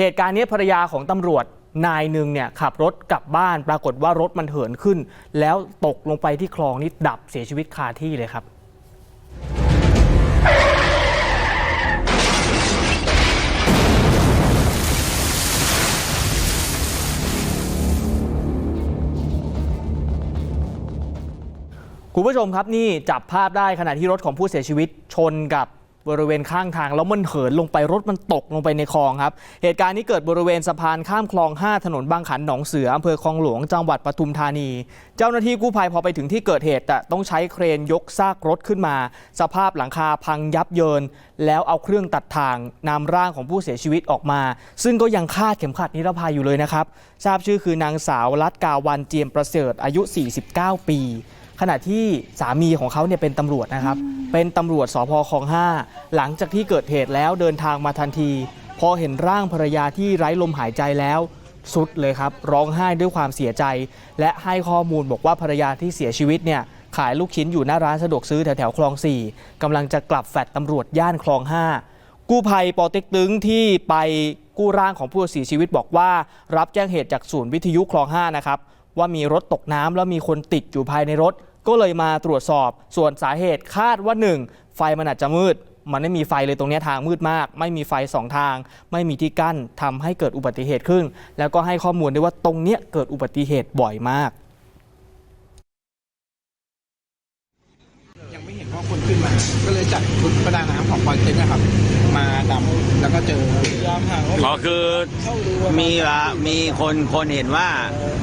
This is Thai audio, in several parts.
เหตุการณ์นี้ภรรยาของตำรวจนายหนึ่งเนี่ยขับรถกลับบ้านปรากฏว่ารถมันเหินขึ้น แล้วตกลงไปที่คลองนี่ดับเสียชีวิตคาที่เลยครับ คุณผู้ชมครับนี่จับภาพได้ขณะที่รถของผู้เสียชีวิตชนกับ บริเวณข้างทางแล้วมันเหินลงไปรถมันตกลงไปในคลองครับ เหตุการณ์นี้เกิดบริเวณสะพานข้ามคลอง 5 ถนนบางขันหนองเสืออำเภอคลองหลวงจังหวัดปทุมธานี เจ้าหน้าที่กู้ภัยพอไปถึงที่เกิดเหตุแต่ต้องใช้เครนยกซากรถขึ้นมา สภาพหลังคาพังยับเยิน แล้วเอาเครื่องตัดทางนำร่างของผู้เสียชีวิตออกมา ซึ่งก็ยังคาดเข็มขัดนิรภัยอยู่เลยนะครับทราบชื่อคือนางสาวรัตกาวันเจียมประเสริฐอายุ 49 ปี ขณะที่สามีของเขาเนี่ยเป็นตำรวจนะครับ เป็นตำรวจสพคลอง5หลังจากที่เกิดเหตุแล้วเดินทางมาทันที พอเห็นร่างภรรยาที่ไร้ลมหายใจแล้วสุดเลยครับ ร้องไห้ด้วยความเสียใจ และให้ข้อมูลบอกว่าภรรยาที่เสียชีวิตเนี่ยขายลูกชิ้นอยู่หน้าร้านสะดวกซื้อแถวแถวๆคลอง 4กำลังจะกลับแฟลตตำรวจย่านคลอง 5 กู้ภัยปอเต็กตึงที่ไปกู้ร่างของผู้เสียชีวิตบอกว่า รับแจ้งเหตุจากศูนย์วิทยุคลอง 5 นะครับ ว่ามีรถตกน้ำแล้วมีคนติดอยู่ภายในรถ ก็เลยมาตรวจสอบส่วนสาเหตุคาดว่า 1. ไฟมันอาจจะมืด มันไม่มีไฟเลยตรงนี้ทางมืดมาก ไม่มีไฟสองทาง ไม่มีที่กั้นทำให้เกิดอุบัติเหตุขึ้น แล้วก็ให้ข้อมูลด้วยว่าตรงเนี้ยเกิดอุบัติเหตุบ่อยมาก ยังไม่เห็นว่าคนขึ้นมา ก็เลยจัดชุดประดาน้ำของปอยเต็นนะครับ มาดำ ก็เจอยามห่างก็คือมีละมีคนคนเห็นว่า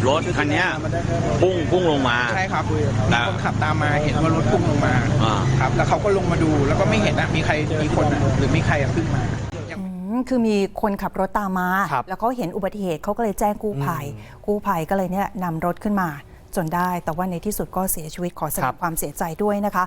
รถคันเนี้ยพุ่งพุ่งลงมา ใช่ครับมีคนขับตามมาเห็นว่ารถพุ่งลงมาอ่าครับแล้วเขาก็ลงมาดูแล้วก็ไม่เห็นนะมีใครมีคนอะหรือมีใครอะขึ้นมาอืมคือมีคนขับรถตามมาครับแล้วเขาเห็นอุบัติเหตุเขาก็เลยแจ้งกู้ภัย กู้ภัยก็เลยเนี่ยนำรถขึ้นมาจนได้ แต่ว่าในที่สุดก็เสียชีวิตขอแสดครังบความเสียใจด้วยนะคะ